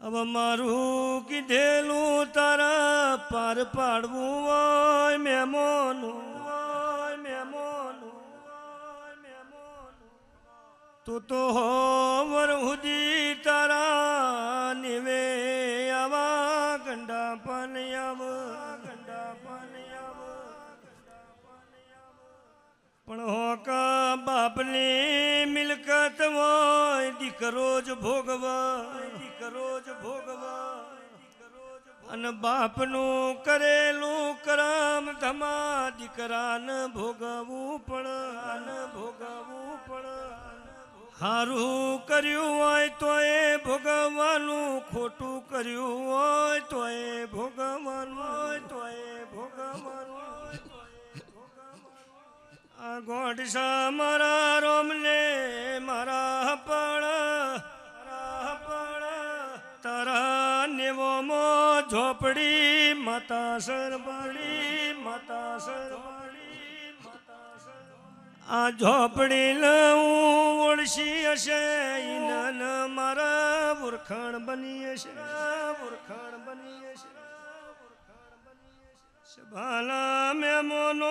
હવે મારું કીધેલું તારા પાર પાડવું હોય, મેમોનું હોય, મેમોનું તું તો હોવર હુદી તારા નિવે આવા ગંડા પાન આવ, ગંડા પાન આવ. પણ હોકા મિલકત હોય, દીકરો જ ભોગવા દીકરો જ ભોગવા અને બાપનું કરેલું કરામ ધમા દીકરાને ભોગવવું પણ ભોગવવું પણ હારું કર્યું હોય તો એ ભોગવવાનું, ખોટું કર્યું હોય તો એ ભોગવવાનું. હોય તો એ ભોગવવાનું આ ગોઢ મારા ઝોપડી, માતા સરબડી માતા સરબડી આ ઝોપડી લઉં, ઓળશી હશે, ઈનન મારા બુરખણ બની હશે બુરખણ બની હશે ભાલા મેમોનો